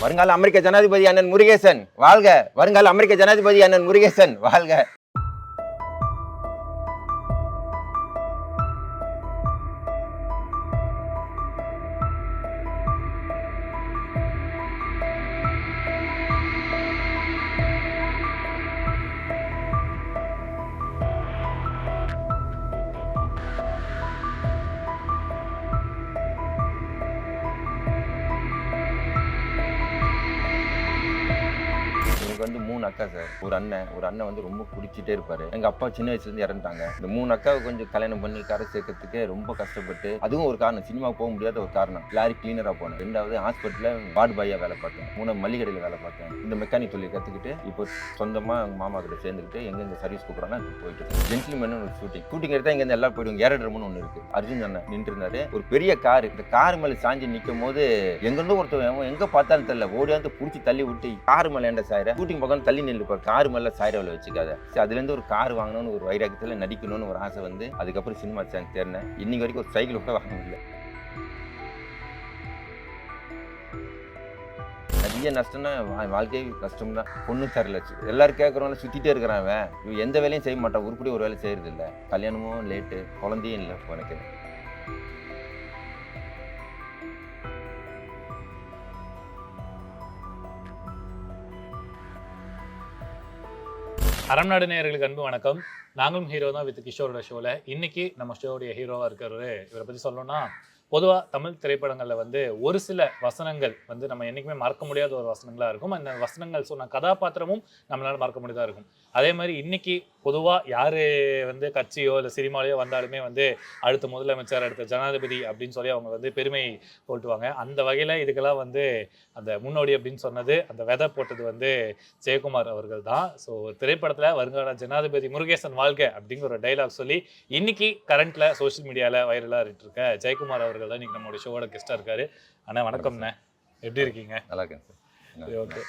வருங்கால அமெரிக்க ஜனாதிபதி அண்ணன் முருகேசன். வாழ்க. வருங்கால அமெரிக்க ஜனாதிபதி அண்ணன் முருகேசன். வாழ்க. மூணு அக்கா சார். ஒரு அண்ணன். ஒரு அண்ணன் வந்து ரொம்ப குடிச்சிட்டே இருப்பாரு. எங்க அப்பா சின்ன வயசுல இருந்து இறந்துட்டாங்க. இந்த மூணு அக்காவை கொஞ்சம் கல்யாணம் பண்ணி கரை சேர்க்கறதுக்கு ரொம்ப கஷ்டப்பட்டு அதுவும் ஒரு காரணம். சினிமா போக முடியாத ஒரு காரணம். லாரி கிளீனரா போனேன். ரெண்டாவது ஹாஸ்பிட்டல்ல வார்டு பாயா வேலை பார்த்தேன். மூணு மல்லிகடையில் வேலை பார்த்தேன். இந்த மெக்கானிக் தொழில் கத்துக்கிட்டு இப்போ சொந்தமா எங்க மாமா கிட்ட சேர்ந்துக்கிட்டு எங்கெங்க சர்வீஸ் கூப்பிடுறாங்க போயிட்டு இருக்கேன். ஜென்டில்மேன் ஒரு ஷூட்டிங் ஷூட்டிங் எடுத்தா இங்க எல்லாம் போயிடுவாங்க. ஏரட்ரம்னு ஒன்று இருக்கு. அர்ஜுன் அண்ணன் நின்றுருந்தாரு. ஒரு பெரிய கார் இந்த கார் மேல சாஞ்சி நிற்கும் போது எங்கிருந்து ஒருத்தவன் எங்கே எங்க பார்த்தாலும் தெரியல. ஓடியாந்து பிடிச்சி தள்ளி விட்டு கார் மேல ஏண்ட சாயிர ஷூட்டிங் பக்கம் தள்ளி நின்று கார் மேலே சாயிரவில் வச்சுக்காத. சரி ஒரு கார் வாங்கணும்னு ஒரு வைராக்கியத்தில் நடிக்கணும்னு ஒரு ஆசை வந்து அதுக்கப்புறம் சினிமா சேனல் தேர்னேன் இன்னைக்கு வரைக்கும் ஒரு சைக்கிள் கூட வாங்க முடியல. நிறைய நஷ்டம்னா வா- வாழ்க்கை கஷ்டம் தான் பொண்ணு தரல எல்லாரும் கேட்குறவங்கள சுற்றிட்டே இருக்கிறான் இவன் எந்த வேலையும் செய்ய மாட்டான். உருப்படி ஒரு வேலை செய்கிறது இல்லை கல்யாணமும் லேட்டு குழந்தையும் இல்லை இப்போ எனக்கு. அறம் நாடு நேயர்களுக்கு அன்பு வணக்கம். நாங்களும் ஹீரோ தான் வித் கிஷோரோட ஷோவில் இன்னைக்கு நம்ம ஷோவுடைய ஹீரோவாக இருக்கிறது இவரை பற்றி சொல்லணும்னா பொதுவாக தமிழ் திரைப்படங்களில் வந்து ஒரு சில வசனங்கள் வந்து நம்ம என்றைக்குமே மறக்க முடியாத ஒரு வசனங்களாக இருக்கும். அந்த வசனங்கள் சொன்ன கதாபாத்திரமும் நம்மளால் மறக்க முடியாதா இருக்கும். அதே மாதிரி இன்னைக்கு பொதுவாக யார் வந்து கட்சியோ இல்லை சினிமாலையோ வந்தாலுமே வந்து அடுத்த முதலமைச்சர் அடுத்த ஜனாதிபதி அப்படின்னு சொல்லி அவங்க வந்து பெருமை போட்டுவாங்க. அந்த வகையில் இதுக்கெல்லாம் வந்து அந்த முன்னோடி அப்படின்னு சொன்னது அந்த விதை போட்டது வந்து ஜெயக்குமார் அவர்கள் தான். ஸோ திரைப்படத்தில் வருங்கால ஜனாதிபதி முருகேசன் வாழ்க அப்படிங்கிற ஒரு டைலாக் சொல்லி இன்னைக்கு கரண்ட்டில் சோஷியல் மீடியாவில் வைரலாக இருக்க. ஜெயக்குமார் அவர்கள் தான் இன்னைக்கு நம்மளுடைய ஷோவோட கெஸ்ட்டாக இருக்காரு. அண்ணா வணக்கம்ண்ணே. எப்படி இருக்கீங்க? நல்லா இருக்கேன் சார். ஓகே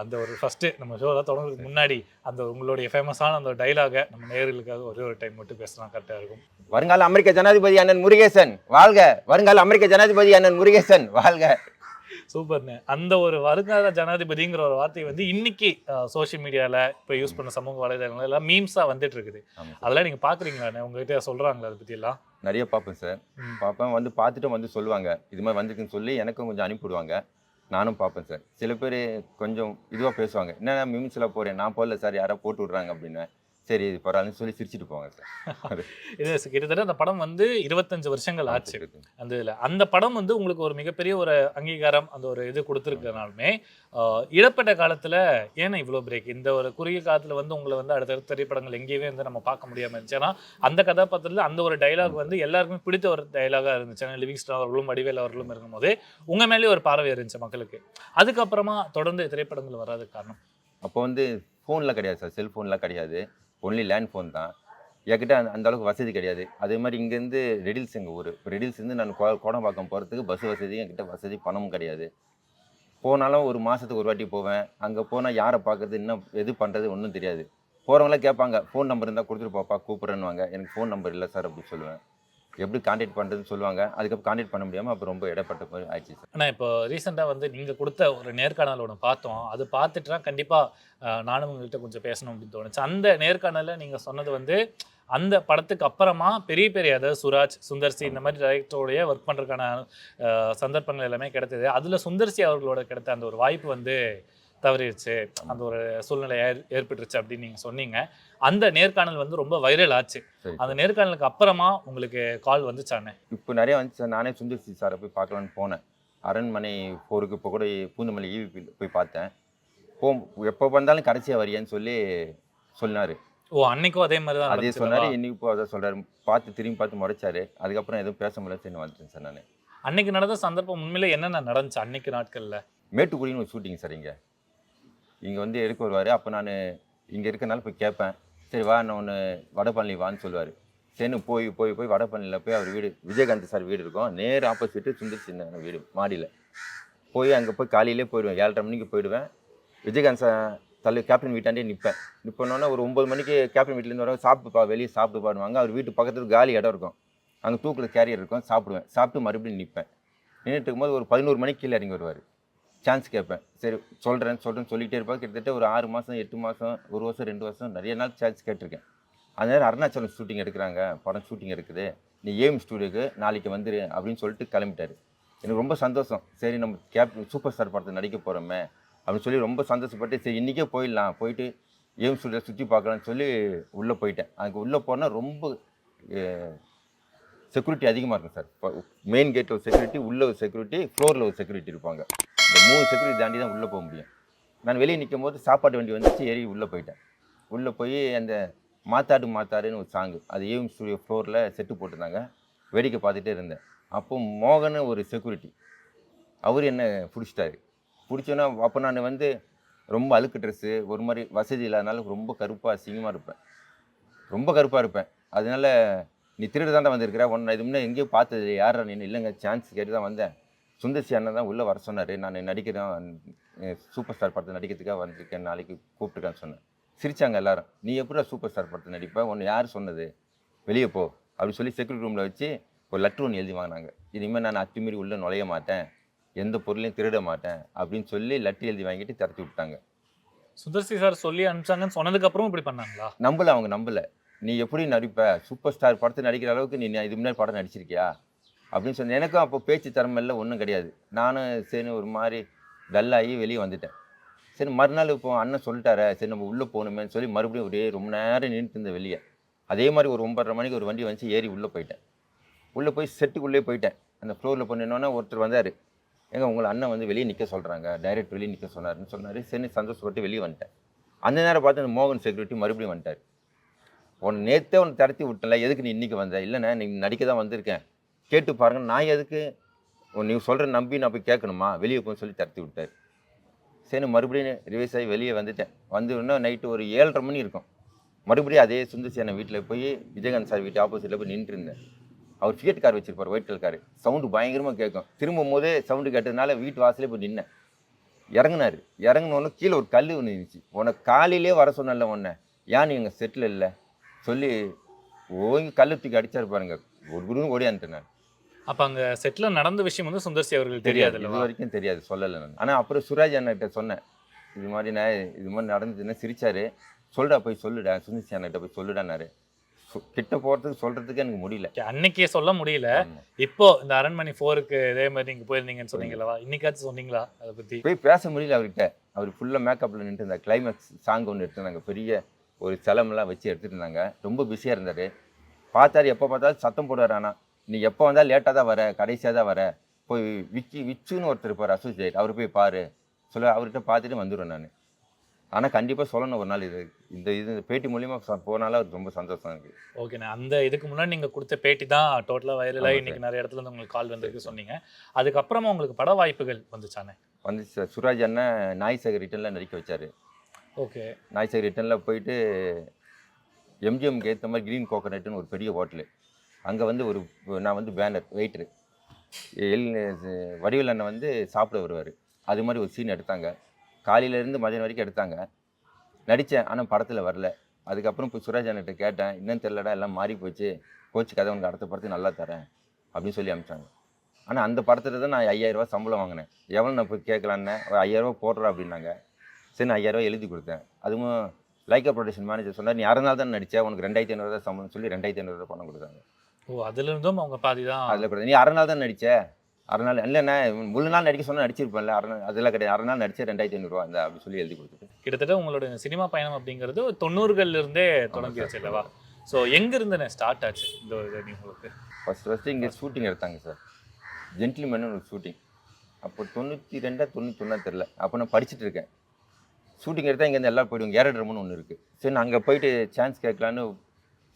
அந்த ஒரு ஃபஸ்ட்டு நம்ம ஷோவில் தொடங்குறதுக்கு முன்னாடி அந்த உங்களுடைய ஃபேமஸான அந்த டைலாகை நம்ம நேயர்களுக்காக ஒரே ஒரு டைம் மட்டும் பேசினா கரெக்டாக இருக்கும். வருங்கால அமெரிக்க ஜனாதிபதி அண்ணன் முருகேசன் வாழ்க. வருங்கால அமெரிக்க ஜனாதிபதி அண்ணன் முருகேசன் வாழ்க. சூப்பர்ண்ணே அந்த ஒரு வருங்கால ஜனாதிபதிங்கிற ஒரு வார்த்தை வந்து இன்னைக்கு சோஷியல் மீடியாவில் இப்போ யூஸ் பண்ண சமூக வலைதளங்கள் எல்லாம் மீம்ஸாக வந்துட்டு இருக்குது. அதெல்லாம் நீங்கள் பார்க்குறீங்களாண்ணே உங்ககிட்ட சொல்கிறாங்களா அதை பற்றியெல்லாம் நிறைய பார்ப்பேன் சார். பார்ப்பேன் வந்து பார்த்துட்டு வந்து சொல்லுவாங்க. இது மாதிரி வந்திருக்குன்னு சொல்லி எனக்கும் கொஞ்சம் அனுப்பிவிடுவாங்க. நானும் பார்ப்பேன் சார். சில பேர் கொஞ்சம் இதுவாக பேசுவாங்க. என்ன மிமிஸில் போகிறேன் நான் போடல சார். யாரோ போட்டு விட்றாங்க அப்படின்னு சரி இது பரவாயில்லன்னு சொல்லி சிரிச்சிட்டு போவாங்க சார். இது கிட்டத்தட்ட அந்த படம் வந்து இருபத்தஞ்சு வருஷங்கள் ஆச்சு. அந்த இதில். அந்த படம் வந்து உங்களுக்கு ஒரு மிகப்பெரிய ஒரு அங்கீகாரம் அந்த ஒரு இது கொடுத்துருக்கனாலுமே ஆஹ், இடைப்பட்ட காலத்தில் ஏன்னா இவ்வளோ பிரேக் இந்த ஒரு குறுகிய காலத்தில் வந்து உங்களை வந்து அடுத்தடுத்த திரைப்படங்கள் எங்கேயுமே வந்து நம்ம பார்க்க முடியாமல் இருந்துச்சு. ஏன்னா அந்த கதாபாத்திரத்தில் அந்த ஒரு டைலாக் வந்து எல்லாருக்குமே பிடித்த ஒரு டைலாகாக இருந்துச்சு. ஏன்னா லிவிங்ஸ்டன் அவர்களும் வடிவேல் அவர்களும் இருக்கும்போது உங்கள் மேலேயே ஒரு பார்வை இருந்துச்சு மக்களுக்கு. அதுக்கப்புறமா தொடர்ந்து திரைப்படங்கள் வராதுக்கு காரணம்? அப்போ வந்து ஃபோனில் கிடையாது சார். செல்ஃபோன்லாம் கிடையாது. ஒன்லி லேண்ட் ஃபோன் தான். என்கிட்ட அந்த அந்த அளவுக்கு வசதி கிடையாது. அதே மாதிரி இங்கேருந்து ரெடில்ஸ் எங்கள் ஊர். இப்போ ரெடில்ஸ்லேருந்து நான் கோ கோடம்பாக்கம் போகிறதுக்கு பஸ் வசதி என்கிட்ட வசதி பணமும் கிடையாது. போனாலும் ஒரு மாதத்துக்கு ஒரு வாட்டி போவேன். அங்கே போனால் யாரை பார்க்கறது இன்னும் எது பண்ணுறது ஒன்றும் தெரியாது. போகிறவங்களாம் கேட்பாங்க ஃபோன் நம்பர் இருந்தால் கொடுத்துட்டு போப்பா கூப்பிட்றேன்னுவாங்க. எனக்கு ஃபோன் நம்பர் இல்லை சார் அப்படி சொல்லுவேன். எப்படி காண்டாக்ட் பண்ணுறதுன்னு சொல்லுவாங்க. அதுக்கப்புறம் காண்டாக்ட் பண்ண முடியாமல் அப்போ ரொம்ப இடப்பட்ட மாதிரி ஆயிடுச்சு சார். ஆனால் இப்போ ரீசெண்டாக வந்து நீங்கள் கொடுத்த ஒரு நேர்காணல் ஒன்று பார்த்தோம். அது பார்த்துட்டுனா கண்டிப்பாக நானும் உங்கள்கிட்ட கொஞ்சம் பேசணும் அப்படின்னு தோணுச்சு. அந்த நேர்காணலில் நீங்கள் சொன்னது வந்து அந்த படத்துக்கு அப்புறமா பெரிய பெரிய அதாவது சுராஜ் சுந்தர்சி இந்த மாதிரி டைரக்டருடைய ஒர்க் பண்ணுறதுக்கான சந்தர்ப்பங்கள் எல்லாமே கிடைத்தது. அதில் சுந்தர்சி அவர்களோட கிடைத்த அந்த ஒரு வாய்ப்பு வந்து தவறிடுச்சு. அந்த ஒரு சூழ்நிலை ஏற் ஏற்பட்டுருச்சு அப்படின்னு நீங்கள் சொன்னீங்க. அந்த நேர்காணல் வந்து ரொம்ப வைரல் ஆச்சு. அந்த நேர்காணலுக்கு அப்புறமா உங்களுக்கு கால் வந்துச்சானே இப்போ நிறைய வந்துச்சு சார். நானே சுந்தர்சி சாரை போய் பார்க்கலான்னு போனேன். அரண்மனை போருக்கு இப்போ கூட பூந்தமல்லி ஈவி போய் பார்த்தேன். போ எப்போ வந்தாலும் கடைசியாக வரியான்னு சொல்லி சொன்னார். ஓ அன்னைக்கும் அதே மாதிரி தான் அதே சொன்னார்? இன்னைக்கு இப்போ அதை சொல்கிறாரு பார்த்து திரும்பி பார்த்து முறைச்சாரு. அதுக்கப்புறம் எதுவும் பேச முடியல சரி வந்துட்டேன் சார் நான். அன்னைக்கு நடந்த சந்தர்ப்பம் உண்மையில என்னென்ன நடந்துச்சு அன்னைக்கு நாட்கள்ல? மேட்டுக்குடின்னு ஒரு ஷூட்டிங் சார் இங்கே. இங்கே வந்து எடுக்க வருவார்? அப்போ நான் இங்கே இருக்கனால போய் கேட்பேன் சரி வா நான் ஒன்று வடபழனி வான்னு சொல்லுவார் சரின்னு போய் போய் போய் வடபழனியில் போய் அவர் வீடு விஜயகாந்த் சார் வீடு இருக்கும். நேர் ஆப்போசிட்டு சுந்தர் சின்ன வீடு மாடியில். போய் அங்கே போய் காலையிலே போயிடுவேன். ஏழரை மணிக்கு போயிடுவேன். விஜயகாந்த் சார் தள்ளி கேப்டன் வீட்டாண்டே நிற்பேன் நிற்போன்னொன்னே ஒரு ஒம்பது மணிக்கு கேப்டன் வீட்டிலேருந்து வர சாப்பிட்டுப்பா வெளியே சாப்பிட்டு பாடுவாங்க அவர் வீட்டு பக்கத்தில் காலி இடம் இருக்கும். அங்கே தூக்கில் கேரியர் இருக்கும். சாப்பிடுவேன். சாப்பிட்டு மறுபடியும் நிற்பேன் நின்றுட்டு இருக்கும்போது ஒரு பதினோரு மணிக்கு கீழே இறங்கி வருவார். சான்ஸ் கேட்பேன். சரி சொல்கிறேன் சொல்கிறேன்னு சொல்லிகிட்டே இருப்பேன் கிட்டத்தட்ட ஒரு ஆறு மாதம் எட்டு மாதம் ஒரு வருஷம் ரெண்டு வருஷம் நிறைய நாள் சான்ஸ் கேட்டிருக்கேன். அந்த நேரம் அருணாச்சலம் ஷூட்டிங் எடுக்கிறாங்க. படம் ஷூட்டிங் இருக்குது. நீ ஏம் ஸ்டூடியோக்கு நாளைக்கு வந்துரு அப்படின்னு சொல்லிட்டு கிளம்பிட்டாரு. எனக்கு ரொம்ப சந்தோஷம். சரி நம்ம கேப் சூப்பர் ஸ்டார் படத்தை நடிக்க போகிறோமே அப்படின்னு சொல்லி ரொம்ப சந்தோஷப்பட்டு சரி இன்றைக்கே போயிடலாம். போயிட்டு ஏம் ஸ்டூடியோ சுற்றி பார்க்கலான்னு சொல்லி உள்ளே போயிட்டேன். அங்கே உள்ளே போனால் ரொம்ப செக்யூரிட்டி அதிகமாக இருக்கும் சார். மெயின் கேட்டில் ஒரு செக்யூரிட்டி உள்ளே ஒரு செக்யூரிட்டி ஃப்ளோரில் ஒரு செக்யூரிட்டி இருப்பாங்க. மூணு செக்யூரிட்டி தாண்டி தான் உள்ளே போக முடியும். நான் வெளியே நிற்கும் போது சாப்பாட்டு வண்டி வந்துச்சு ஏறி உள்ளே போயிட்டேன். உள்ளே போய் அந்த மாத்தாடு மாத்தாடுன்னு ஒரு சாங்கு அது ஏஎம் ஸ்டுடியோ ஃப்ளோரில் செட்டு போட்டிருந்தாங்க. வேடிக்கை பார்த்துட்டே இருந்தேன். அப்போ மோகன் ஒரு செக்யூரிட்டி அவர் என்ன பிடிச்சிட்டாரு. பிடிச்சோன்னா அப்போ நான் வந்து ரொம்ப அழுக்கு ட்ரெஸ்ஸு ஒரு மாதிரி வசதி இல்லாதனால ரொம்ப கருப்பாக அசிங்கமாக இருப்பேன். ரொம்ப கருப்பாக இருப்பேன். அதனால நீ திருடு தான் வந்திருக்கிற? உன்னை இது முன்னே எங்கேயோ பார்த்தது யார் நீ? இல்லைங்க சான்ஸ் கேட்டு தான் வந்தேன். சுந்தர்சி அண்ணன் தான் உள்ளே வர சொன்னார். நான் நடிக்கிறேன் சூப்பர் ஸ்டார் படத்தை நடிக்கிறதுக்காக வந்திருக்கேன் நாளைக்கு கூப்பிட்டுருக்கான்னு சொன்னேன் சிரிச்சாங்க எல்லாரும். நீ எப்படா சூப்பர் ஸ்டார் படத்தை நடிப்ப? உன்னை யார் சொன்னது? வெளியே போ. அப்படின்னு சொல்லி செக்யூரிட்டி ரூமில் வச்சு ஒரு லெட்ரு ஒன்று எழுதி வாங்கினாங்க. இனிமேல் நான் அத்துமீறி உள்ளே நுழைய மாட்டேன். எந்த பொருளையும் திருட மாட்டேன். அப்படின்னு சொல்லி லெட்டர் எழுதி வாங்கிட்டு திறத்தி விட்டாங்க. சுந்தர்சி சார் சொல்லி அனுப்பிச்சாங்கன்னு சொன்னதுக்கு அப்புறம் இப்படி பண்ணாங்களா? நம்பல அவங்க நம்பல. நீ எப்படி நடிப்ப? சூப்பர் ஸ்டார் படத்தை நடிக்கிற அளவுக்கு நீ இது முன்னாடி படம் நடிச்சிருக்கியா? அப்படின்னு சொன்ன எனக்கும் அப்போ பேச்சு திறமையில ஒன்றும் கிடையாது. நானும் சரி ஒரு மாதிரி டல்லாகி வெளியே வந்துட்டேன். சரி மறுநாள் இப்போ அண்ணன் சொல்லிட்டாரே சரி நம்ம உள்ளே போகணுமேன்னு சொல்லி மறுபடியும் ஒரே ரொம்ப நேரம் நின்றுட்டு இருந்தேன் வெளியே. அதே மாதிரி ஒரு ஒன்பதரை மணிக்கு ஒரு வண்டி வந்துச்சு ஏறி உள்ளே போயிட்டேன். உள்ளே போய் செட்டுக்குள்ளே போயிட்டேன். அந்த ஃப்ளோரில் போனோன்னே ஒருத்தர் வந்தார். ஏங்க உங்களை அண்ணன் வந்து வெளியே நிற்க சொல்கிறாங்க டைரக்ட் வெளியே நிற்க சொன்னாருன்னு சொன்னார். சரி சந்தோஷப்பட்டு வெளியே வந்துட்டேன். அந்த நேரம் பார்த்து அந்த மோகன் செக்யூரிட்டி மறுபடியும் வந்துட்டார். உன்னை நேற்றே உன்னை திரத்தி விட்டல எதுக்கு நீ இன்றைக்கி வந்த? இல்லைண்ணே நீ நடிக்க தான் வந்திருக்கேன். கேட்டு பாருங்க. நான் எதுக்கு உன் நீ சொல்கிற நம்பி நான் போய் கேட்கணுமா? வெளியே போய் சொல்லி தடுத்து விட்டார். சரி மறுபடியும் ரிவைஸ் ஆகி வெளியே வந்துட்டேன். வந்து இன்னும் நைட்டு ஒரு ஏழரை மணி இருக்கும். மறுபடியும் அதே சுந்தர் சேனை வீட்டில் போய் விஜயகாந்த் சார் வீட்டு ஆப்போசிட்டில் போய் நின்றுருந்தேன் அவர் ஃபியட் கார் வச்சுருப்பார் ஒயிட் கலர் கார் சவுண்டு பயங்கரமாக கேட்கும். திரும்பும் போதே சவுண்டு கேட்டதுனால வீட்டு வாசலே போய் நின்னேன். இறங்குனாரு. இறங்கினோன்னு கீழே ஒரு கல் ஒன்று இருந்துச்சு. உனக்கு காலையிலே வர சொன்னல உன்னை. ஏன் எங்கள் செட்டில் இல்லை? சொல்லி ஓங்கி கல் தூக்கி அடிச்சாரு பாருங்க. ஒரு குருன்னு ஓடியாந்துட்டேன் நான். அப்ப அங்க செட்ல நடந்த விஷயம் வந்து சுந்தர்சி அவர்களுக்கு தெரியாது. தெரியாது இது வரைக்கும் தெரியாது சொல்லலை நான். ஆனால் அப்புறம் சுராஜ் அண்ணன்கிட்ட சொன்னேன். இது மாதிரி நான் இது மாதிரி நடந்ததுன்னா சிரிச்சாரு. சொல்டா போய் சொல்லுடா சுந்தர்சி அண்ணன்கிட்ட போய் சொல்லுடானாரு கிட்ட போகிறதுக்கு சொல்கிறதுக்கு எனக்கு முடியல. அன்னைக்கே சொல்ல முடியல. இப்போ இந்த அரண்மனை ஃபோருக்கு இதே மாதிரி நீங்க போயிருந்தீங்கன்னு சொன்னீங்களா இன்னைக்காச்சும் சொன்னீங்களா அதை பத்தி? போய் பேச முடியல அவர்கிட்ட. அவர் ஃபுல்லாக மேக்கப்பில் நின்று இருந்தார். கிளைமேக்ஸ் சாங் ஒன்று எடுத்துருந்தாங்க பெரிய ஒரு சிலமெல்லாம் வச்சு எடுத்துட்டு இருந்தாங்க. ரொம்ப பிஸியாக இருந்தார். பார்த்தாரு எப்போ பார்த்தாலும் சத்தம் போடுவார் ஆனால் நீ எப்போ வந்தாலும் லேட்டாக தான் வர கடைசியாக தான் வர போய் விக்கி விச்சுன்னு ஒருத்தர் இருப்பார் அசோசியேட் அவர் போய் பாரு. சொல்ல அவர்கிட்ட பார்த்துட்டு வந்துடுவேன் நான். ஆனால் கண்டிப்பாக சொல்லணும் ஒரு நாள் இது இந்த இது இந்த பேட்டி மூலியமாக போனாலும் அவருக்கு ரொம்ப சந்தோஷம் இருக்குது ஓகேண்ணே அந்த இதுக்கு முன்னாடி நீங்க கொடுத்த பேட்டி தான் டோட்டலா வைரலா ஆமா இன்னைக்கு நிறைய இடத்துல இருந்து உங்களுக்கு கால் வந்திருக்கு சொன்னீங்க. அதுக்கப்புறமா உங்களுக்கு பட வாய்ப்புகள் வந்துச்சானே? வந்து சு- சுராஜ் அண்ணன் நாய் சேகர் ரிட்டனில் நடிக்க வச்சார். ஓகே நாய் சேகர் ரிட்டனில் போயிட்டு எம்ஜிஎம்க்கு ஏற்ற மாதிரி க்ரீன் கோகனட்னு ஒரு பெரிய ஹோட்டலு அங்கே வந்து ஒரு நான் வந்து பேனர் வெயிட்ரு எல் வடிவில் அண்ணன் வந்து சாப்பிட வருவார். அது மாதிரி ஒரு சீன் எடுத்தாங்க. காலையிலேருந்து மதியம் வரைக்கும் எடுத்தாங்க. நடித்தேன் ஆனால் படத்தில் வரல. அதுக்கப்புறம் இப்போ சுராஜ் அண்ணன்ட்ட கேட்டேன் இன்னும் தெரிலடா எல்லாம் மாறி போச்சு. கோச்சு கதை உனக்கு அடுத்த படத்துக்கு நல்லா தரேன். அப்படின்னு சொல்லி அனுப்பிச்சாங்க. ஆனால் அந்த படத்தில் தான் நான் ஐயாயிரரூவா சம்பளம் வாங்கினேன். எவ்வளோ நான் போய் கேட்கலான்னு? ஒரு ஐயாயிரரூவா போடுறா அப்படின்னாங்க. சரி நான் ஐயாயிரரூவா எழுதி கொடுத்தேன். அதுவும் லைக்கா ப்ரொடக்ஷன் மேனேஜர் சொன்னார் நீ அரை நாள் தான் நடிச்ச? உனக்கு ரெண்டாயிரத்தி ஐநூறுவா சம்பளம் சொல்லி ரெண்டாயிரத்தி ஐநூறுவா பணம் கொடுத்தாங்க. ஓ அதுல இருந்தும் அவங்க பாதி தான் அதில் கூட நீ அரை நாள் தான் நடிச்ச? அரை நாள். இல்லைண்ணே முழு நாள் நடிக்க சொன்னால் நடிச்சிருப்பேன்ல. அரை நாள் அதெல்லாம் கிடையாது. அரை நாள் நடிச்ச ரெண்டாயிரத்தி ஐநூறுரூவா இந்த அப்படி சொல்லி எழுதி கொடுத்துட்டு. கிட்டத்தட்ட உங்களோட சினிமா பயணம் அப்படிங்கிறது தொண்ணூறுகள்ல இருந்தே தொடங்கிருச்சு இல்லவா? ஸோ எங்க இருந்து ஸ்டார்ட் ஆச்சு இந்த ஒரு உங்களுக்கு? ஃபஸ்ட் ஃபஸ்ட்டு இங்கே ஷூட்டிங் எடுத்தாங்க சார் ஜென்டில்மேன் ஒரு ஷூட்டிங் அப்போ தொண்ணூற்றி ரெண்டா தொண்ணூற்றி ஒன்றா தெரில அப்போ நான் படிச்சுட்டு இருக்கேன். ஷூட்டிங் எடுத்தால் இங்கேருந்து எல்லாம் போயிடுவாங்க. ஏரட்ரம்னு ஒன்று இருக்குது சரி நான் அங்கே போயிட்டு சான்ஸ் கேட்கலான்னு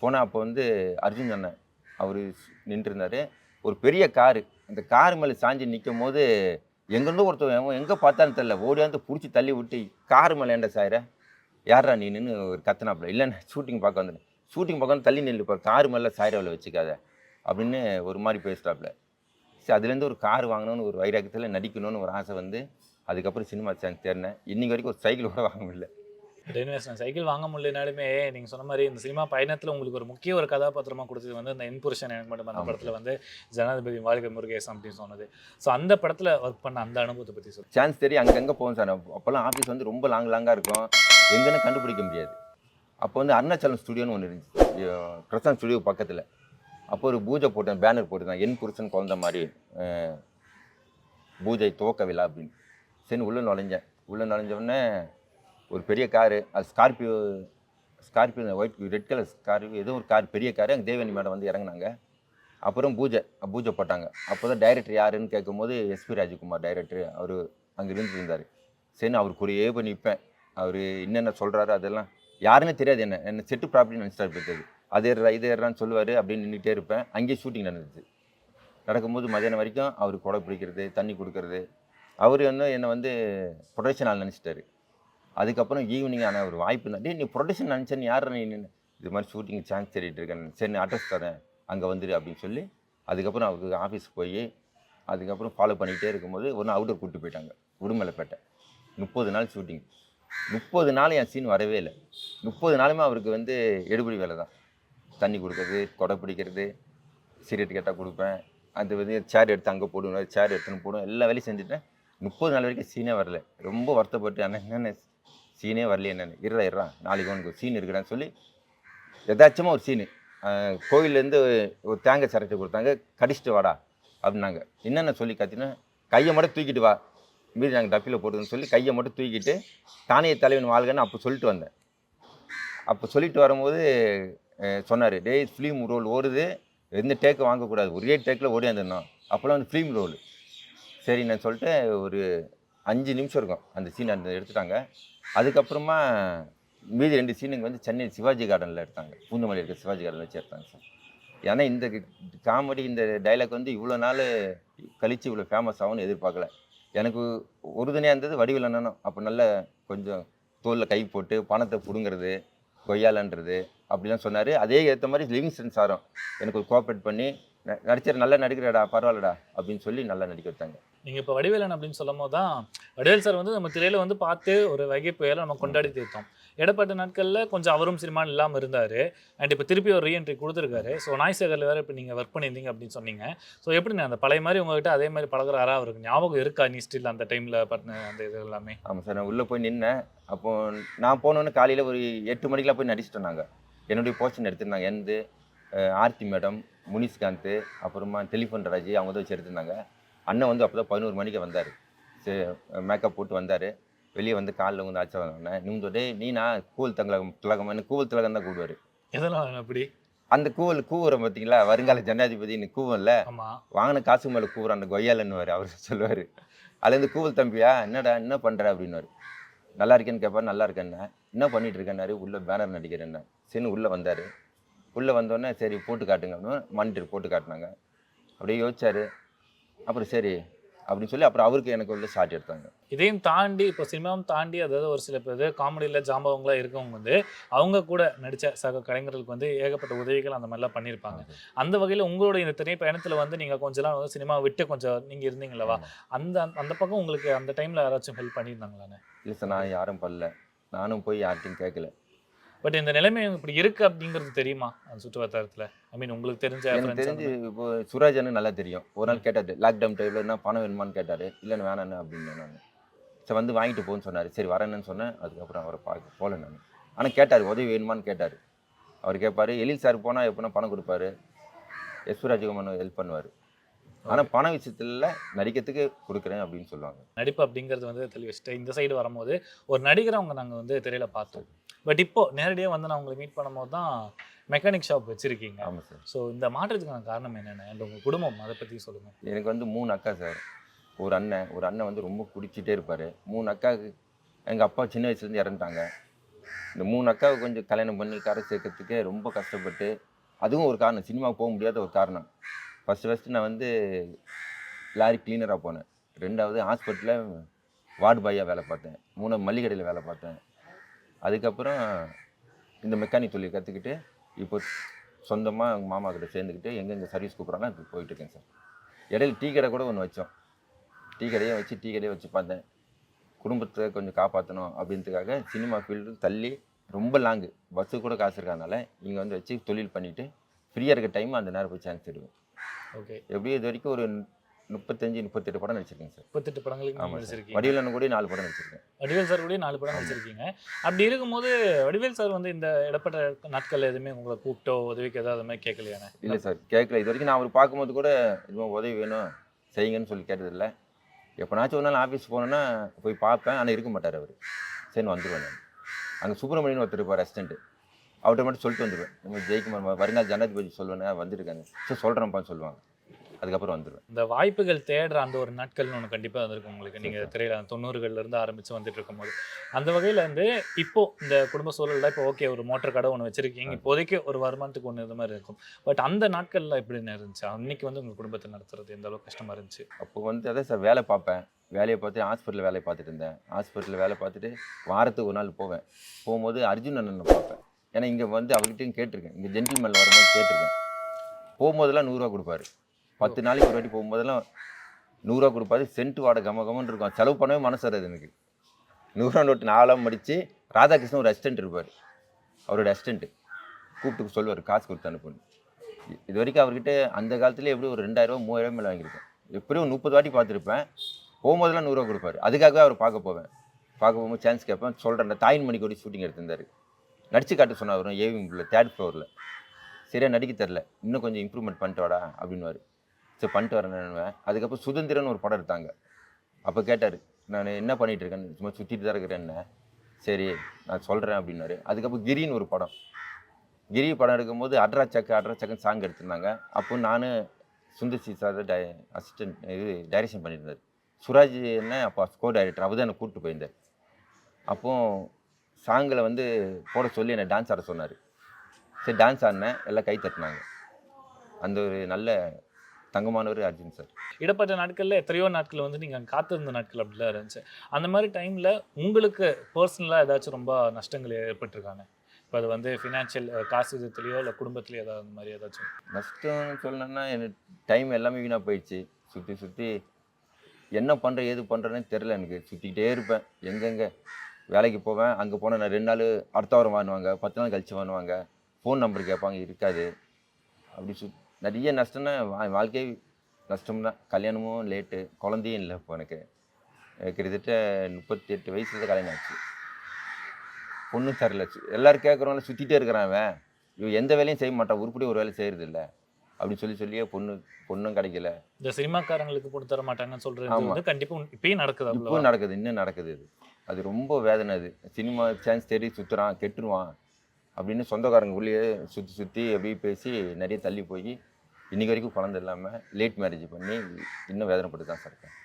போனால் அப்போ வந்து அர்ஜுன் அண்ணன். அவர் நின்றுருந்தார். ஒரு பெரிய காரு. அந்த கார் மேலே சாஞ்சி நிற்கும் போது எங்கேருந்து ஒருத்தர் எங்கே பார்த்தான்னு தெரில ஓடியாந்து பிடிச்சி தள்ளி விட்டு கார் மேலே ஏன்டா சாயிர யாரா நீ நின்று ஒரு கத்துனாப்புல. இல்லைண்ணே ஷூட்டிங் பார்க்க வந்துட்டேன் ஷூட்டிங் பார்க்க வந்து தள்ளி நில்லுப்பா கார் மேலே சாயிரவில் வச்சுக்காத. அப்படின்னு ஒரு மாதிரி பேசுகிறாப்புல சரி அதுலேருந்து ஒரு கார் வாங்கணும்னு ஒரு வைராக்கியத்தில் நடிக்கணும்னு ஒரு ஆசை வந்து அதுக்கப்புறம் சினிமா சான்ஸ் தேர்னேன் இன்றைக்கி வரைக்கும் ஒரு சைக்கிள் கூட வாங்க முடியல. எனிவேஸ் நான் சைக்கிள் வாங்க முடியலனாலுமே நீங்க சொன்ன மாதிரி இந்த சினிமா பயணத்துல உங்களுக்கு ஒரு முக்கிய ஒரு கதாபாத்திரமா கொடுத்தது வந்து அந்த இன்புருஷன் எனக்கு மட்டும் அந்த. படத்துல வந்து ஜனாதிபதி வாழ்க்கை முருகேசன் அப்படின்னு சொன்னது. ஸோ அந்த படத்துல ஒர்க் பண்ண அந்த அனுபவத்தை பத்தி சொல்லுங்க சான்ஸ் தெரிய அங்கங்கே போவோம் சார். அப்போல்லாம் ஆஃபீஸ் வந்து ரொம்ப லாங் லாங்காக இருக்கும். எங்கன்னு கண்டுபிடிக்க முடியாது. அப்போ வந்து அருணாச்சலம் ஸ்டுடியோன்னு ஒன்று இருந்துச்சு. பிரசாந்த் ஸ்டுடியோ பக்கத்தில். அப்போ ஒரு பூஜை போட்டேன் பேனர் போட்டுருந்தேன் என் புருஷன் குழந்த மாதிரி பூஜை துவக்க விழா அப்படின்னு. சரி உள்ளே நுழைஞ்சேன். உள்ளே நுழைஞ்ச உடனே ஒரு பெரிய காரு அது Scorpio Scorpio white red colour Scorpio ஏதோ ஒரு கார் பெரிய காரு அங்கே தேவனி மேடம் வந்து இறங்குனாங்க. அப்புறம் பூஜை பூஜை போட்டாங்க. அப்போ தான் டைரக்டர் யாருன்னு கேட்கும்போது எஸ்பி ராஜகுமார் டைரக்டர் அவர் அங்கே இருந்து இருந்தார். சரி அவர் கூடயே போய் நிற்பேன் அவர் என்னென்ன சொல்கிறாரு அதெல்லாம் யாருன்னே தெரியாது என்ன என்ன செட்டு ப்ராப்பர்ட்டி நினச்சிட்டாரு போயிட்டது அது ஏறுறா இது ஏறான்னு சொல்லுவார் அப்படின்னு நின்றுட்டே இருப்பேன். அங்கேயே ஷூட்டிங் நடந்துச்சு. நடக்கும்போது மதியானம் வரைக்கும் அவர் கொடை பிடிக்கிறது தண்ணி கொடுக்கறது. அவர் வந்து என்னை வந்து ப்ரொடக்ஷன் ஆள் நினச்சிட்டாரு அதுக்கப்புறம் ஈவினிங் ஆனால் ஒரு வாய்ப்பு இருந்தால் டே நீ ப்ரொடக்ஷன் நினச்சேன்னு யார் நீ நின்னு?" இது மாதிரி ஷூட்டிங் சான்ஸ் தேடிட்டு இருக்கேன். சரி அட்ரஸ் தரேன். அங்கே வந்துடு அப்படின்னு சொல்லி அதுக்கப்புறம் அவருக்கு ஆஃபீஸ் போய் அதுக்கப்புறம் ஃபாலோ பண்ணிகிட்டே இருக்கும்போது ஒரு நாள் அவுட்டர் கூப்பிட்டு போயிட்டாங்க. உடுமலைப்பேட்டை. முப்பது நாள் ஷூட்டிங் முப்பது நாள் என் சீன் வரவே இல்லை. முப்பது நாளுமே அவருக்கு வந்து எடுபடி வேலை தான். தண்ணி கொடுக்கறது கொடை பிடிக்கிறது சிகரெட் கேட்டால் கொடுப்பேன். அது வந்து சேர் எடுத்து அங்கே போடுவேன் சேர் எடுத்துன்னு போடுவேன். எல்லா வேலையும் செஞ்சுட்டேன். முப்பது நாள் வரைக்கும் சீனே வரல. ரொம்ப வருத்தப்பட்டு அண்ணன் என்னென்ன சீனே வரலையே என்னென்ன. இருறா இருறா நாளைக்கு உனக்கு சீன் இருக்குடான்னு சொல்லி எதாச்சுமா ஒரு சீனு. கோயிலேருந்து ஒரு தேங்காய் சரட்டு கொடுத்தாங்க கடிச்சிட்டு வாடா அப்படின்னாங்க. என்னென்ன சொல்லி கத்தினா கையை மட்டும் தூக்கிட்டு வா. மீறி நாங்கள் டப்பியில் போடுதுன்னு சொல்லி கையை மட்டும் தூக்கிட்டு தானிய தலைவன் வாழ்கன்னு அப்போ சொல்லிட்டு வந்தேன். அப்போ சொல்லிட்டு வரும்போது சொன்னார் டேய் ஃபிலிம் ரோல் ஓடுது. எந்த டேக்கு வாங்கக்கூடாது. ஒரே டேக்கில் ஓடியாந்துருந்தோம் அப்போல்லாம் வந்து ஃபிலிம் ரோல் சரி நான் சொல்லிட்டு ஒரு அஞ்சு நிமிஷம் இருக்கும் அந்த சீன் அந்த எடுத்துட்டாங்க. அதுக்கப்புறமா மீதி ரெண்டு சீனுங்க வந்து சென்னை சிவாஜி கார்டனில் எடுத்தாங்க. பூந்தமல்லி இருக்க சிவாஜி கார்டனில் வச்சு எடுத்தாங்க சார். ஏன்னா இந்த காமெடி இந்த டைலாக் வந்து இவ்வளோ நாள் கழித்து இவ்வளோ ஃபேமஸ் ஆகும்னு எதிர்பார்க்கல. எனக்கு உறுதுணையாக இருந்தது வடிவில் என்னன்னு அப்போ நல்ல கொஞ்சம் தோலில் கை போட்டு பணத்தை பிடுங்கிறது கொய்யாலன்றது அப்படிலாம் சொன்னார். அதே ஏற்ற மாதிரி லிவிங்ஸ்டன் சாரும் எனக்கு ஒரு கோஆப்ரேட் பண்ணி ந- நடிச்சர் நல்லா நடிக்கிறடா பரவாயில்லடா அப்படின்னு சொல்லி நல்லா நடிக்க வைத்தாங்க நீங்கள் இப்போ வடிவேலன் அப்படின்னு சொல்லும் போது தான் வடிவேல் சார் வந்து நம்ம திரையில் வந்து பார்த்து ஒரு வகை புயலை நம்ம கொண்டாடி தீர்த்தோம். இடப்பட்ட நாட்களில் கொஞ்சம் அவரும் சினிமா இல்லாமல் இருந்தார். அண்ட் இப்போ திருப்பி ஒரு ரீஎன்ட்ரி கொடுத்துருக்காரு. ஸோ நாய்சேகரில் வேறு இப்போ நீங்கள் ஒர்க் பண்ணியிருந்தீங்க அப்படின்னு சொன்னீங்க. ஸோ எப்படி அந்த பழைய மாதிரி உங்ககிட்ட அதே மாதிரி பழகிறாரா? அவருக்கு ஞாபகம் இருக்கா? நீ ஸ்டில் அந்த டைமில் பண்ண அந்த இது எல்லாமே? ஆமாம் சார் நான் உள்ளே போய் நின்னேன். அப்போ நான் போனோன்னு காலையில் ஒரு எட்டு மணிக்கெலாம் போய் நடிச்சிட்டோம் நாங்கள் என்னுடைய போர்ஷன் எடுத்திருந்தாங்க. எந்த ஆர்த்தி மேடம் முனிஷ்காந்த் அப்புறமா டெலிஃபோன் ராஜி அவங்க தான் வச்சு எடுத்திருந்தாங்க. அண்ணன் வந்து அப்போ தான் பதினோரு மணிக்கு வந்தார். சரி மேக்கப் போட்டு வந்தார். வெளியே வந்து காலில் வந்து ஆச்சா வந்தேன் நிமிந்து டே நீனா கூவல் திலகம் என்ன கூவல் திலகம் தான் கூடுவார். எதனால் அப்படி? அந்த கூவல் கூவுறோம் பார்த்தீங்களா வருங்கால ஜனாதிபதினு கூவல்ல ஆமா. வாங்கின காசு மேலே கூவுற அந்த கொய்யாலன்னுவார் அவர் சொல்லுவார். அதுலேருந்து கூவல் தம்பியா என்னடா என்ன பண்ணுற அப்படின்னுவார். நல்லா இருக்கேன்னு கேட்பார் நல்லா இருக்கேன்னு என்ன பண்ணிட்டு இருக்கேன்னாரு உள்ளே பேனர் நடிக்கிறேன்னு சரின்னு உள்ளே வந்தார். உள்ளே வந்தோடனே சரி போட்டு காட்டுங்க அப்படின்னு மானிட்டர் போட்டு காட்டினாங்க. அப்படியே யோசிச்சாரு. அப்புறம் சரி அப்படின்னு சொல்லி அப்புறம் அவருக்கு எனக்கு உள்ள ஷாட் எடுத்தாங்க. இதையும் தாண்டி இப்போ சினிமாவும் தாண்டி அதாவது ஒரு சில பேர் காமெடியில் ஜாம்பவங்களாக இருக்கவங்க வந்து அவங்க கூட நடித்த சக கலைஞர்களுக்கு வந்து ஏகப்பட்ட உதவிகள் அந்த மாதிரிலாம் பண்ணியிருப்பாங்க அந்த வகையில் உங்களுடைய இந்த திரை பயணத்தில் வந்து நீங்கள் கொஞ்ச நாள் வந்து சினிமா விட்டு கொஞ்சம் நீங்கள் இருந்தீங்களவா அந்த அந்த பக்கம் உங்களுக்கு அந்த டைமில் யாராச்சும் ஹெல்ப் பண்ணியிருந்தாங்களாண்ணே? இல்லை சார் நான் யாரும் பண்ணல. நானும் போய் யார்ட்டையும் கேட்கல பட் இந்த நிலைமை இப்படி இருக்கு அப்படிங்கிறது தெரியுமா? அந்த சுற்று வட்டாரத்தில் ஐ மீன் உங்களுக்கு தெரிஞ்ச எனக்கு தெரிஞ்சு இப்போ சுராஜன்னு நல்லா தெரியும். ஒரு நாள் கேட்டார் லாக்டவுன் டைமில் என்ன பணம் வேணுமான்னு கேட்டார். இல்லைன்னு வேணான்னு அப்படின்னு நான் சரி வந்து வாங்கிட்டு போன்னு சொன்னார். சரி வரேன்னு சொன்னேன். அதுக்கப்புறம் அவரை பார்க்க போகல நான். ஆனால் கேட்டார் உதவி வேணுமான்னு கேட்டார். அவர் கேட்பாரு எழில் சார் போனால் எப்படின்னா பணம் கொடுப்பாரு? எஸ் ராஜகுமார் ஹெல்ப் பண்ணுவார். ஆனால் பண விஷயத்துல நடிக்கிறதுக்கு கொடுக்குறேன் அப்படின்னு சொல்லுவாங்க. நடிப்பு அப்படிங்கிறது வந்து தெளிவு இந்த சைடு வரும்போது ஒரு நடிகரை அவங்க நாங்கள் வந்து திரையில பார்த்தோம். பட் இப்போ நேரடியாக வந்து நான் உங்களை மீட் பண்ணும்போது தான் மெக்கானிக் ஷாப் வச்சிருக்கீங்க. ஆமாம் சார் ஸோ இந்த மாற்றத்துக்கான காரணம் என்னென்ன? and உங்க குடும்பம் அதை பற்றி சொல்லுங்க. எனக்கு வந்து மூணு அக்கா சார் ஒரு அண்ணன் ஒரு அண்ணன் வந்து ரொம்ப குடிச்சிட்டே இருப்பார். மூணு அக்காவுக்கு எங்கள் அப்பா சின்ன வயசுலேருந்து இறந்துட்டாங்க. இந்த மூணு அக்காவுக்கு கொஞ்சம் கல்யாணம் பண்ணி கரை சேர்க்கறதுக்கே ரொம்ப கஷ்டப்பட்டு அதுவும் ஒரு காரணம். சினிமா போக முடியாத ஒரு காரணம். ஃபஸ்ட்டு ஃபஸ்ட்டு நான் வந்து லாரி கிளீனராக போனேன். ரெண்டாவது ஹாஸ்பிட்டலில் வார்டு பாயாக வேலை பார்த்தேன். மூணாவது மல்லிகை கடையில் வேலை பார்த்தேன். அதுக்கப்புறம் இந்த மெக்கானிக் தொழில் கற்றுக்கிட்டு இப்போ சொந்தமாக எங்கள் மாமா கிட்ட சேர்ந்துக்கிட்டு எங்கெங்கே சர்வீஸ் கூப்பிட்றாங்க இப்போ போயிட்டு இருக்கேன் சார். இடையில டீ கடை கூட ஒன்று வச்சோம். டீ கடையே வச்சு டீ கடையே வச்சு பார்த்தேன். குடும்பத்தை கொஞ்சம் காப்பாற்றணும் அப்படின்றதுக்காக சினிமா ஃபீல்டு தள்ளி ரொம்ப லாங்கு பஸ்ஸு கூட காசு இருக்காதனால இங்கே வந்து வச்சு தொழில் பண்ணிவிட்டு ஃப்ரீயாக இருக்க டைம் அந்த நேரம் போய் சான்ஸ் எடுவேன் ஓகே எப்படியும் இது வரைக்கும் ஒரு முப்பத்தஞ்சு முப்பத்தெட்டு படம் நடிச்சிருக்கேன் சார். முப்பத்தெட்டு படங்களுக்கு நடிச்சிருக்கீங்க. வடிவேலன் கூட நாலு படம் நடிச்சிருக்கேன். வடிவேல் சார் கூட நாலு படம் நடிச்சிருக்கீங்க. அப்படி இருக்கும்போது வடிவேல் சார் வந்து இந்த இடப்பட்ட நாட்கள் எதுவுமே உங்களை கூப்பிட்டோ உதவிக்கு ஏதாவது மாதிரி கேட்கலையானே இல்லை சார் கேட்கல. இது வரைக்கும் நான் அவர் பார்க்கும்போது கூட இதுவும் உதவி வேணும் செய்யுங்கன்னு சொல்லி கேட்டதில்லை. எப்போனாச்சும் ஒரு நாள் ஆஃபீஸ் போனேன்னா போய் பார்ப்பேன். ஆனால் இருக்க மாட்டார் அவர். சரி வந்துடுவேன் நான். அங்கே சுப்பிரமணியன் ஒருத்தர் இருப்பார் அசிஸ்டண்ட்டு அவர்கிட்ட மட்டும் சொல்லிட்டு வந்துடுவேன் நம்ம ஜெயக்குமார் வருங்கால ஜனாதிபதி சொல்லுவேன் வந்திருக்காங்க சரி சொல்கிறேன்ப்பான்னு சொல்லுவாங்க. அதுக்கப்புறம் வந்துடுவேன் இந்த வாய்ப்புகள் தேடுற அந்த ஒரு நாட்கள்னு ஒன்று கண்டிப்பாக இருந்திருக்கும் உங்களுக்கு. நீங்கள் திரையில தொண்ணூறுகள்ல இருந்து ஆரம்பிச்சு வந்துட்டு இருக்கும்போது. அந்த வகையில இருந்து இப்போ இந்த குடும்ப சூழல்ல இப்போ ஓகே ஒரு மோட்டர் கடை ஒன்று வச்சிருக்கீங்க. இப்போதைக்கு ஒரு வருமானத்துக்கு ஒன்று இது மாதிரி இருக்கும். பட் அந்த நாட்கள்ல எப்படி இருந்துச்சு? அன்னைக்கு வந்து உங்க குடும்பத்தை நடத்துறது எந்த அளவுக்கு கஷ்டமா இருந்துச்சு? அப்போ வந்து அதான் சார் வேலை பார்ப்பேன். வேலையை பார்த்து ஹாஸ்பிட்டலில் வேலையை பார்த்துட்டு இருந்தேன். ஹாஸ்பிட்டலில் வேலை பார்த்துட்டு வாரத்துக்கு ஒரு நாள் போவேன். போகும்போது அர்ஜுன் அண்ணனை பார்ப்பேன். ஏன்னா இங்கே வந்து அவர்கிட்டயும் கேட்டிருக்கேன். இங்கே ஜென்டில்மேன் வரும்போது கேட்டிருக்கேன். போகும்போதெல்லாம் நூறுரூவா கொடுப்பாரு. பத்து நாளைக்கு ஒரு வாட்டி போகும்போதெல்லாம் நூறுரூவா கொடுப்பாரு சென்ட் வாட கம கமன்னு இருக்கும். செலவு பண்ணவே மனசு வராது எனக்கு. நூறுரூவா நோட்டு நாலாம் மடித்து ராதாகிருஷ்ணன் ஒரு அசிஸ்டன்ட் இருப்பார். அவரோட அசிஸ்டண்ட்டு கூப்பிட்டு சொல்லுவார் காசு கொடுத்து அனுப்புன்னு. இது வரைக்கும் அவர்கிட்ட அந்த காலத்துல எப்படி ஒரு ரெண்டாயிரரூவா மூவாயிரம் மேலே வாங்கியிருக்கேன் எப்படியும் முப்பது வாட்டி பார்த்துருப்பேன். போகும்போதெல்லாம் நூறுரூவா கொடுப்பாரு. அதுக்காகவே அவர் பார்க்க போவேன். பார்க்க போகும்போது சான்ஸ் கேட்பேன். சொல்கிறேன் தாயின் மணிக்கோடி ஷூட்டிங் எடுத்திருந்தாரு. நடிச்சு காட்ட சொன்னார் வரும் ஏவிங் தேர்ட் ஃப்ளோரில் சரியாக நடிக்க தெரில. இன்னும் கொஞ்சம் இம்ப்ரூவ்மெண்ட் பண்ணிட்டு வாடா அப்படின்னுவார். சரி பண்ணிட்டு வரேன் அதுக்கப்புறம் சுதந்திரன் ஒரு படம் எடுத்தாங்க. அப்போ கேட்டார் நான் என்ன பண்ணிட்டு இருக்கேன் சும்மா சுற்றிட்டு தான் இருக்கிறேன்னு சரி நான் சொல்கிறேன் அப்படின்னாரு. அதுக்கப்புறம் கிரின்னு ஒரு படம். கிரி படம் எடுக்கும்போது அட்ரா சக்கு அட்ரா சக்குன்னு சாங் எடுத்திருந்தாங்க. அப்போ நான் சுந்தர் சி சார் டை அசிஸ்டன்ட் இது டைரக்ஷன் பண்ணியிருந்தார். சுராஜ் என்ன அப்போ ஸ்கோ டைரக்டர் அவர் தான் என்னை கூப்பிட்டு போயிருந்தார். அப்போ சாங்கில் வந்து போட சொல்லி என்னை டான்ஸ் ஆட சொன்னார். சரி டான்ஸ் ஆடினேன். எல்லாம் கை தட்டினாங்க. அந்த ஒரு நல்ல தங்கமானவர் அர்ஜுன் சார். இடப்பட்ட நாட்கள்ல எத்தனையோ நாட்கள் வந்து நீங்க காத்திருந்த நாட்கள் அப்படிலாம் இருந்துச்சு. அந்த மாதிரி டைம்ல உங்களுக்கு பர்சனலாக ஏதாச்சும் ரொம்ப நஷ்டங்கள் ஏற்பட்டிருக்காங்க? இப்போ அது வந்து ஃபினான்ஷியல் காசு விதத்துலையோ இல்லை குடும்பத்துலையோ ஏதாவது அந்த மாதிரி ஏதாச்சும்? நஷ்டம்னு சொல்லணும்னா எனக்கு டைம் எல்லாமே வீணாக போயிடுச்சு. சுற்றி சுற்றி என்ன பண்ணுறேன் ஏது பண்ணுறேன்னு தெரில எனக்கு. சுற்றிக்கிட்டே இருப்பேன். எங்கெங்கே வேலைக்கு போவேன் அங்கே போனால் நான் ரெண்டு நாள் அடுத்த வாரம் வாங்குவாங்க பத்து நாள் கழிச்சு வாங்குவாங்க. ஃபோன் நம்பர் கேட்பாங்க இருக்காது. அப்படி சுத் நிறைய நஷ்டம்னா வாழ்க்கை நஷ்டம் தான் கல்யாணமும் லேட்டு குழந்தையும் இல்லை இப்போ எனக்கு. கிட்டத்தட்ட முப்பத்தி எட்டு வயசுல கல்யாணம் ஆச்சு. பொண்ணு தரல. எல்லாரும் கேட்குறவங்கள சுற்றிட்டே இருக்கிறான் அவன். இவன் எந்த வேலையும் செய்ய மாட்டான். உருப்படி ஒரு வேலை செய்கிறது இல்லை. அப்படின்னு சொல்லி சொல்லியே பொண்ணு பொண்ணும் கிடைக்கல. இந்த சினிமாக்காரங்களுக்கு போட்டு தர மாட்டாங்கன்னு சொல்றது ஆமா. வந்து கண்டிப்பா உன்- இப்பயும் நடக்குது இப்போ அவ்வளோ நடக்குது. இன்னும் நடக்குது அது. அது ரொம்ப வேதனை அது. சினிமா சான்ஸ் தேடி சுற்றுறான் கெட்டுருவான் அப்படின்னு சொந்தக்காரங்க உள்ளேயே சுற்றி சுற்றி அப்படியே பேசி நிறைய தள்ளி போய் இன்னைக்கு வரைக்கும் குழந்தை இல்லாமல் லேட் மேரேஜ் பண்ணி இன்னும் வேதனைப்பட்டு தான் சார் இருக்கேன்